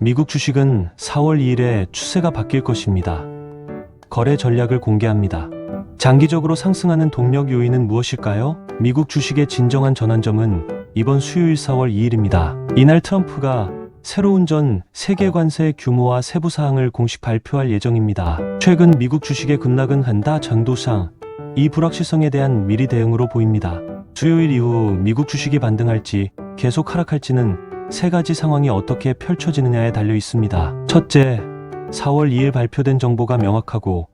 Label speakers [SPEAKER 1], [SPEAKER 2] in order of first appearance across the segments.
[SPEAKER 1] 미국 주식은 4월 2일에 추세가 바뀔 것입니다. 거래 전략을 공개합니다. 장기적으로 상승하는 동력 요인은 무엇일까요? 미국 주식의 진정한 전환점은 이번 수요일 4월 2일입니다. 이날 트럼프가 새로운 전 세계 관세 규모와 세부 사항을 공식 발표할 예정입니다. 최근 미국 주식의 급락은 한다 전도상 이 불확실성에 대한 미리 대응으로 보입니다. 수요일 이후 미국 주식이 반등할지 계속 하락할지는 세 가지 상황이 어떻게 펼쳐지느냐에 달려 있습니다. 첫째, 4월 2일 발표된 정보가 명확하고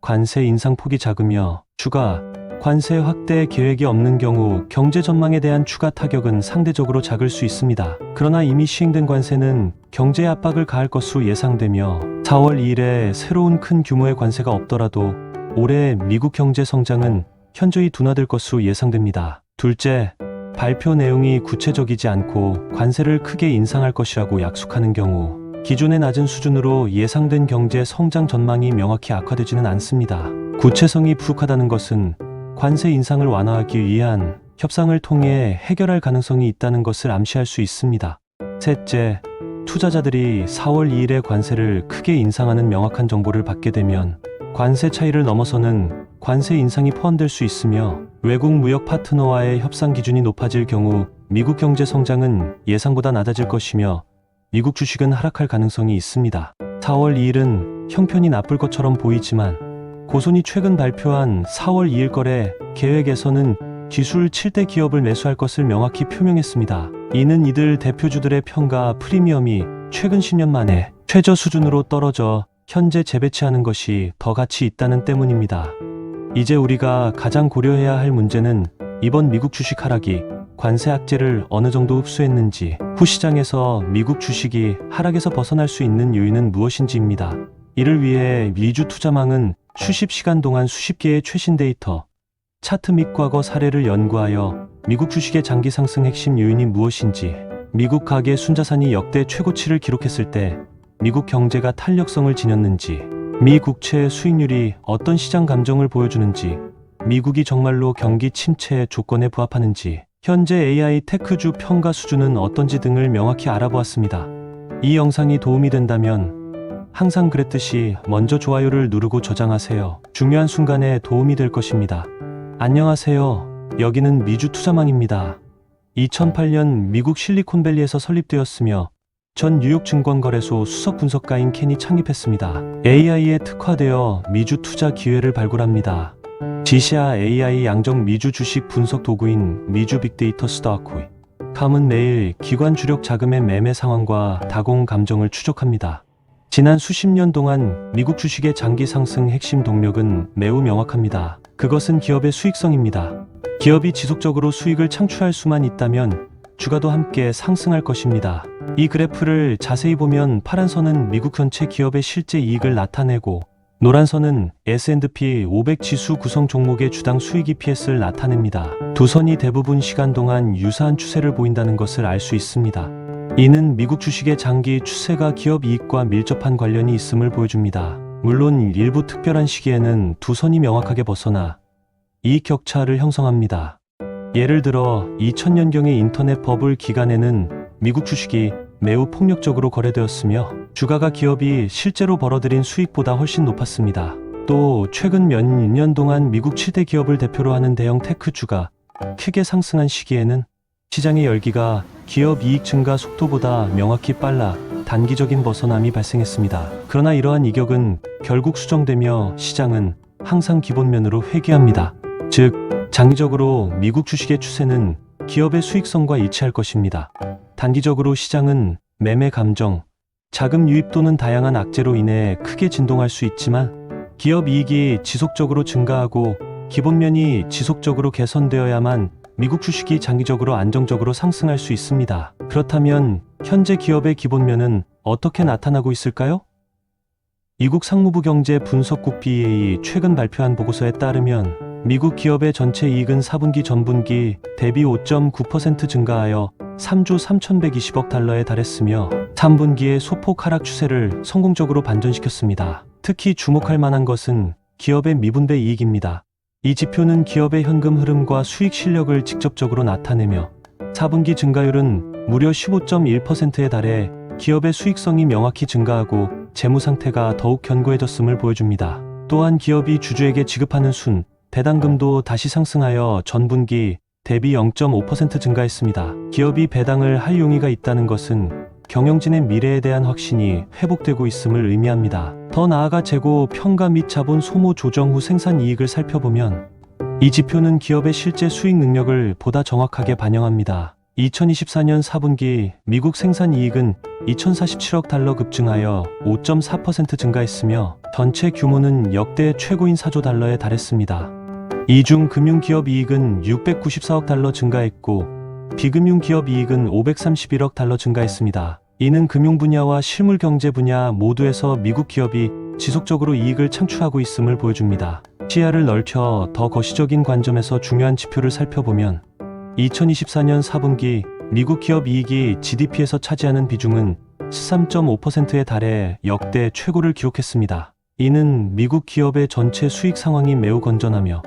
[SPEAKER 1] 관세 인상 폭이 작으며 추가 관세 확대 계획이 없는 경우 경제 전망에 대한 추가 타격은 상대적으로 작을 수 있습니다. 그러나 이미 시행된 관세는 경제 압박을 가할 것으로 예상되며 4월 2일에 새로운 큰 규모의 관세가 없더라도 올해 미국 경제 성장은 현저히 둔화될 것으로 예상됩니다. 둘째, 발표 내용이 구체적이지 않고 관세를 크게 인상할 것이라고 약속하는 경우 기존의 낮은 수준으로 예상된 경제 성장 전망이 명확히 악화되지는 않습니다. 구체성이 부족하다는 것은 관세 인상을 완화하기 위한 협상을 통해 해결할 가능성이 있다는 것을 암시할 수 있습니다. 셋째, 투자자들이 4월 2일에 관세를 크게 인상하는 명확한 정보를 받게 되면 관세 차이를 넘어서는 관세 인상이 포함될 수 있으며 외국 무역 파트너와의 협상 기준이 높아질 경우 미국 경제 성장은 예상보다 낮아질 것이며 미국 주식은 하락할 가능성이 있습니다. 4월 2일은 형편이 나쁠 것처럼 보이지만 고손이 최근 발표한 4월 2일 거래 계획에서는 기술 7대 기업을 매수할 것을 명확히 표명했습니다. 이는 이들 대표주들의 평가 프리미엄이 최근 10년 만에 최저 수준으로 떨어져 현재 재배치하는 것이 더 가치 있다는 때문입니다. 이제 우리가 가장 고려해야 할 문제는 이번 미국 주식 하락이 관세 악재를 어느 정도 흡수했는지 후 시장에서 미국 주식이 하락에서 벗어날 수 있는 요인은 무엇인지입니다. 이를 위해 미주 투자망은 수십 시간 동안 수십 개의 최신 데이터, 차트 및 과거 사례를 연구하여 미국 주식의 장기 상승 핵심 요인이 무엇인지, 미국 가계 순자산이 역대 최고치를 기록했을 때 미국 경제가 탄력성을 지녔는지, 미 국채 수익률이 어떤 시장 감정을 보여주는지, 미국이 정말로 경기 침체의 조건에 부합하는지, 현재 AI 테크주 평가 수준은 어떤지 등을 명확히 알아보았습니다. 이 영상이 도움이 된다면 항상 그랬듯이 먼저 좋아요를 누르고 저장하세요. 중요한 순간에 도움이 될 것입니다. 안녕하세요. 여기는 미주 투자망입니다. 2008년 미국 실리콘밸리에서 설립되었으며 전 뉴욕 증권거래소 수석 분석가인 켄이 창립했습니다. AI에 특화되어 미주 투자 기회를 발굴합니다. 지시아 AI 양적 미주 주식 분석 도구인 미주 빅데이터 스타코이. 감은 매일 기관 주력 자금의 매매 상황과 다공 감정을 추적합니다. 지난 수십 년 동안 미국 주식의 장기 상승 핵심 동력은 매우 명확합니다. 그것은 기업의 수익성입니다. 기업이 지속적으로 수익을 창출할 수만 있다면 주가도 함께 상승할 것입니다. 이 그래프를 자세히 보면 파란 선은 미국 전체 기업의 실제 이익을 나타내고 노란 선은 S&P 500 지수 구성 종목의 주당 수익 EPS를 나타냅니다. 두 선이 대부분 시간 동안 유사한 추세를 보인다는 것을 알 수 있습니다. 이는 미국 주식의 장기 추세가 기업 이익과 밀접한 관련이 있음을 보여줍니다. 물론 일부 특별한 시기에는 두 선이 명확하게 벗어나 이익 격차를 형성합니다. 예를 들어 2000년경의 인터넷 버블 기간에는 미국 주식이 매우 폭력적으로 거래되었으며 주가가 기업이 실제로 벌어들인 수익보다 훨씬 높았습니다. 또 최근 몇 년 동안 미국 7대 기업을 대표로 하는 대형 테크주가 크게 상승한 시기에는 시장의 열기가 기업 이익 증가 속도보다 명확히 빨라 단기적인 벗어남이 발생했습니다. 그러나 이러한 이격은 결국 수정되며 시장은 항상 기본면으로 회귀합니다. 즉, 장기적으로 미국 주식의 추세는 기업의 수익성과 일치할 것입니다. 단기적으로 시장은 매매 감정, 자금 유입 또는 다양한 악재로 인해 크게 진동할 수 있지만 기업 이익이 지속적으로 증가하고 기본면이 지속적으로 개선되어야만 미국 주식이 장기적으로 안정적으로 상승할 수 있습니다. 그렇다면 현재 기업의 기본면은 어떻게 나타나고 있을까요? 미국 상무부 경제 분석국 BA 최근 발표한 보고서에 따르면 미국 기업의 전체 이익은 4분기 전분기 대비 5.9% 증가하여 3조 3,120억 달러에 달했으며 3분기의 소폭 하락 추세를 성공적으로 반전시켰습니다. 특히 주목할 만한 것은 기업의 미분배 이익입니다. 이 지표는 기업의 현금 흐름과 수익 실력을 직접적으로 나타내며 4분기 증가율은 무려 15.1%에 달해 기업의 수익성이 명확히 증가하고 재무 상태가 더욱 견고해졌음을 보여줍니다. 또한 기업이 주주에게 지급하는 순, 배당금도 다시 상승하여 전분기 대비 0.5% 증가했습니다. 기업이 배당을 할 용의가 있다는 것은 경영진의 미래에 대한 확신이 회복되고 있음을 의미합니다. 더 나아가 재고 평가 및 자본 소모 조정 후 생산 이익을 살펴보면 이 지표는 기업의 실제 수익 능력을 보다 정확하게 반영합니다. 2024년 4분기 미국 생산 이익은 2047억 달러 급증하여 5.4% 증가했으며 전체 규모는 역대 최고인 4조 달러에 달했습니다. 이중 금융기업 이익은 694억 달러 증가했고 비금융 기업 이익은 531억 달러 증가했습니다. 이는 금융 분야와 실물 경제 분야 모두에서 미국 기업이 지속적으로 이익을 창출하고 있음을 보여줍니다. 시야를 넓혀 더 거시적인 관점에서 중요한 지표를 살펴보면 2024년 4분기 미국 기업 이익이 GDP에서 차지하는 비중은 13.5%에 달해 역대 최고를 기록했습니다. 이는 미국 기업의 전체 수익 상황이 매우 건전하며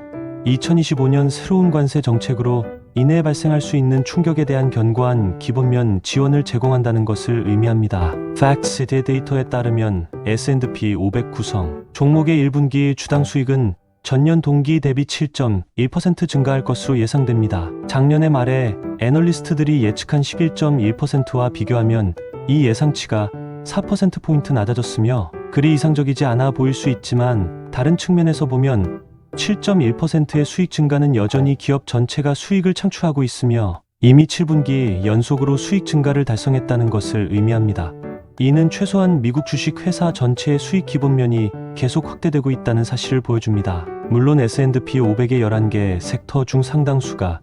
[SPEAKER 1] 2025년 새로운 관세 정책으로 이내 발생할 수 있는 충격에 대한 견고한 기본면 지원을 제공한다는 것을 의미합니다. 팩스 데이터에 따르면 S&P 500 구성 종목의 1분기 주당 수익은 전년 동기 대비 7.1% 증가할 것으로 예상됩니다. 작년의 말에 애널리스트들이 예측한 11.1%와 비교하면 이 예상치가 4%포인트 낮아졌으며 그리 이상적이지 않아 보일 수 있지만 다른 측면에서 보면 7.1%의 수익 증가는 여전히 기업 전체가 수익을 창출하고 있으며 이미 7분기 연속으로 수익 증가를 달성했다는 것을 의미합니다. 이는 최소한 미국 주식 회사 전체의 수익 기본면이 계속 확대되고 있다는 사실을 보여줍니다. 물론 S&P 500의 11개 섹터 중 상당수가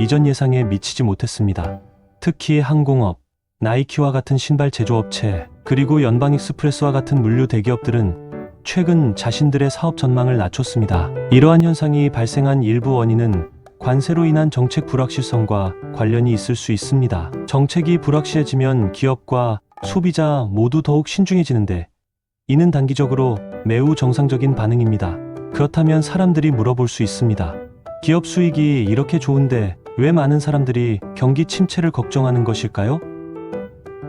[SPEAKER 1] 이전 예상에 미치지 못했습니다. 특히 항공업, 나이키와 같은 신발 제조업체, 그리고 연방익스프레스와 같은 물류 대기업들은 최근 자신들의 사업 전망을 낮췄습니다. 이러한 현상이 발생한 일부 원인은 관세로 인한 정책 불확실성과 관련이 있을 수 있습니다. 정책이 불확실해지면 기업과 소비자 모두 더욱 신중해지는데 이는 단기적으로 매우 정상적인 반응입니다. 그렇다면 사람들이 물어볼 수 있습니다. 기업 수익이 이렇게 좋은데 왜 많은 사람들이 경기 침체를 걱정하는 것일까요?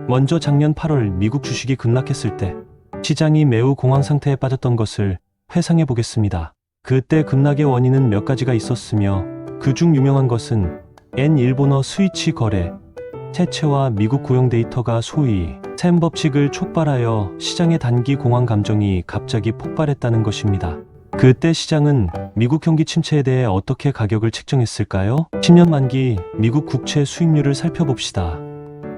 [SPEAKER 1] 먼저 작년 8월 미국 주식이 급락했을 때 시장이 매우 공황 상태에 빠졌던 것을 회상해 보겠습니다. 그때 급락의 원인은 몇 가지가 있었으며 그중 유명한 것은 N 일본어 스위치 거래, 채채와 미국 고용 데이터가 소위 샘 법칙을 촉발하여 시장의 단기 공황 감정이 갑자기 폭발했다는 것입니다. 그때 시장은 미국 경기 침체에 대해 어떻게 가격을 책정했을까요? 10년 만기 미국 국채 수익률을 살펴봅시다.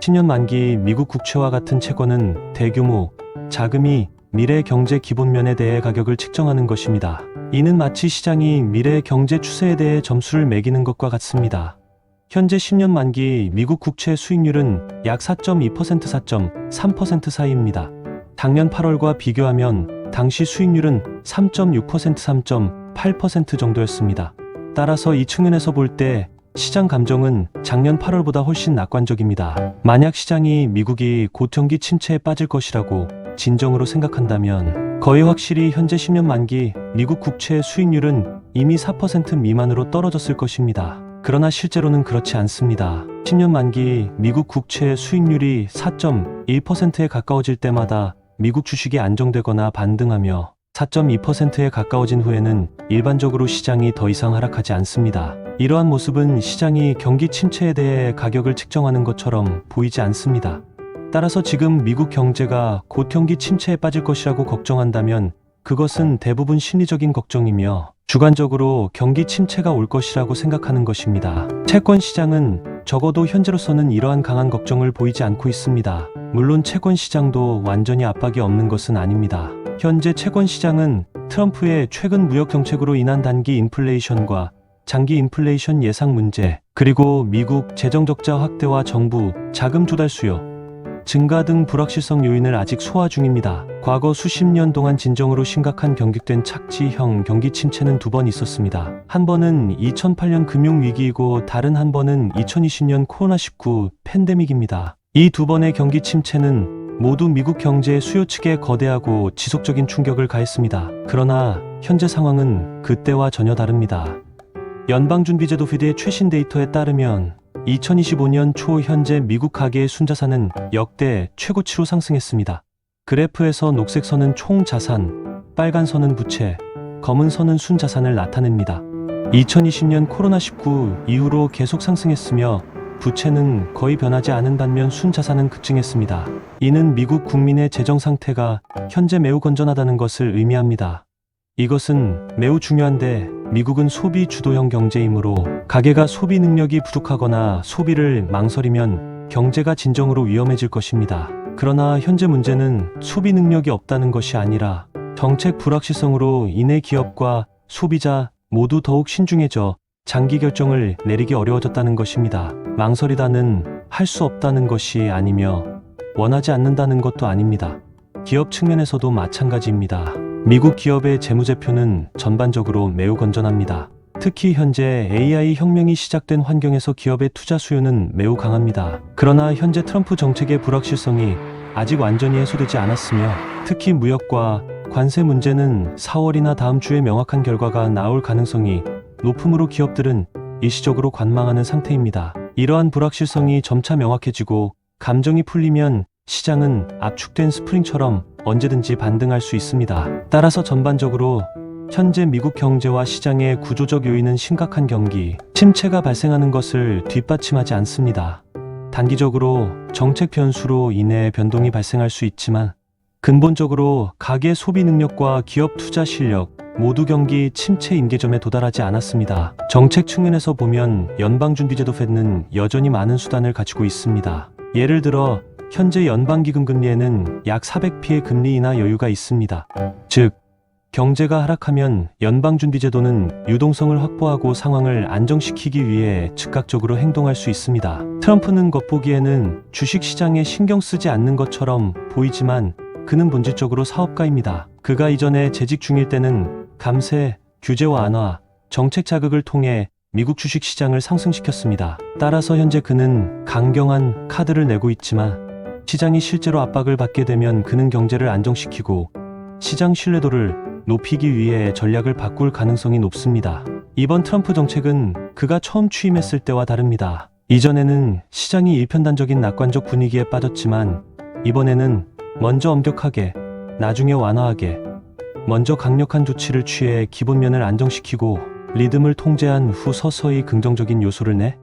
[SPEAKER 1] 10년 만기 미국 국채와 같은 채권은 대규모 자금이 미래 경제 기본면에 대해 가격을 책정하는 것입니다. 이는 마치 시장이 미래 경제 추세에 대해 점수를 매기는 것과 같습니다. 현재 10년 만기 미국 국채 수익률은 약 4.2% 4.3% 사이입니다. 작년 8월과 비교하면 당시 수익률은 3.6% 3.8% 정도였습니다. 따라서 이 측면에서 볼 때 시장 감정은 작년 8월보다 훨씬 낙관적입니다. 만약 시장이 미국이 고경기 침체에 빠질 것이라고 진정으로 생각한다면 거의 확실히 현재 10년 만기 미국 국채 수익률은 이미 4% 미만으로 떨어졌을 것입니다. 그러나 실제로는 그렇지 않습니다. 10년 만기 미국 국채 수익률이 4.1%에 가까워질 때마다 미국 주식이 안정되거나 반등하며 4.2%에 가까워진 후에는 일반적으로 시장이 더 이상 하락하지 않습니다. 이러한 모습은 시장이 경기 침체에 대해 가격을 측정하는 것처럼 보이지 않습니다. 따라서 지금 미국 경제가 곧 경기 침체에 빠질 것이라고 걱정한다면 그것은 대부분 심리적인 걱정이며 주관적으로 경기 침체가 올 것이라고 생각하는 것입니다. 채권 시장은 적어도 현재로서는 이러한 강한 걱정을 보이지 않고 있습니다. 물론 채권 시장도 완전히 압박이 없는 것은 아닙니다. 현재 채권 시장은 트럼프의 최근 무역 정책으로 인한 단기 인플레이션과 장기 인플레이션 예상 문제, 그리고 미국 재정 적자 확대와 정부 자금 조달 수요, 증가 등 불확실성 요인을 아직 소화 중입니다. 과거 수십 년 동안 진정으로 심각한 경직된 착지형 경기 침체는 두 번 있었습니다. 한 번은 2008년 금융위기이고 다른 한 번은 2020년 코로나19 팬데믹입니다. 이 두 번의 경기 침체는 모두 미국 경제의 수요 측에 거대하고 지속적인 충격을 가했습니다. 그러나 현재 상황은 그때와 전혀 다릅니다. 연방준비제도 피드의 최신 데이터에 따르면 2025년 초 현재 미국 가계의 순자산은 역대 최고치로 상승했습니다. 그래프에서 녹색 선은 총 자산, 빨간 선은 부채, 검은 선은 순자산을 나타냅니다. 2020년 코로나19 이후로 계속 상승했으며 부채는 거의 변하지 않은 반면 순자산은 급증했습니다. 이는 미국 국민의 재정 상태가 현재 매우 건전하다는 것을 의미합니다. 이것은 매우 중요한데 미국은 소비 주도형 경제이므로 가계가 소비 능력이 부족하거나 소비를 망설이면 경제가 진정으로 위험해질 것입니다. 그러나 현재 문제는 소비 능력이 없다는 것이 아니라 정책 불확실성으로 인해 기업과 소비자 모두 더욱 신중해져 장기 결정을 내리기 어려워졌다는 것입니다. 망설이다는 할 수 없다는 것이 아니며 원하지 않는다는 것도 아닙니다. 기업 측면에서도 마찬가지입니다. 미국 기업의 재무제표는 전반적으로 매우 건전합니다. 특히 현재 AI 혁명이 시작된 환경에서 기업의 투자 수요는 매우 강합니다. 그러나 현재 트럼프 정책의 불확실성이 아직 완전히 해소되지 않았으며 특히 무역과 관세 문제는 4월이나 다음 주에 명확한 결과가 나올 가능성이 높으므로 기업들은 일시적으로 관망하는 상태입니다. 이러한 불확실성이 점차 명확해지고 감정이 풀리면 시장은 압축된 스프링처럼 언제든지 반등할 수 있습니다. 따라서 전반적으로 현재 미국 경제와 시장의 구조적 요인은 심각한 경기, 침체가 발생하는 것을 뒷받침하지 않습니다. 단기적으로 정책 변수로 인해 변동이 발생할 수 있지만 근본적으로 가계 소비 능력과 기업 투자 실력 모두 경기 침체 임계점에 도달하지 않았습니다. 정책 측면에서 보면 연방준비제도 페드는 여전히 많은 수단을 가지고 있습니다. 예를 들어 현재 연방기금 금리에는 약 400p의 금리 인하 여유가 있습니다. 즉 경제가 하락하면 연방준비제도는 유동성을 확보하고 상황을 안정시키기 위해 즉각적으로 행동할 수 있습니다. 트럼프는 겉보기에는 주식시장에 신경 쓰지 않는 것처럼 보이지만 그는 본질적으로 사업가입니다. 그가 이전에 재직 중일 때는 감세, 규제 완화, 정책 자극을 통해 미국 주식 시장을 상승시켰습니다. 따라서 현재 그는 강경한 카드를 내고 있지만 시장이 실제로 압박을 받게 되면 그는 경제를 안정시키고 시장 신뢰도를 높이기 위해 전략을 바꿀 가능성이 높습니다. 이번 트럼프 정책은 그가 처음 취임했을 때와 다릅니다. 이전에는 시장이 일편단적인 낙관적 분위기에 빠졌지만 이번에는 먼저 엄격하게, 나중에 완화하게, 먼저 강력한 조치를 취해 기본면을 안정시키고 리듬을 통제한 후 서서히 긍정적인 요소를 내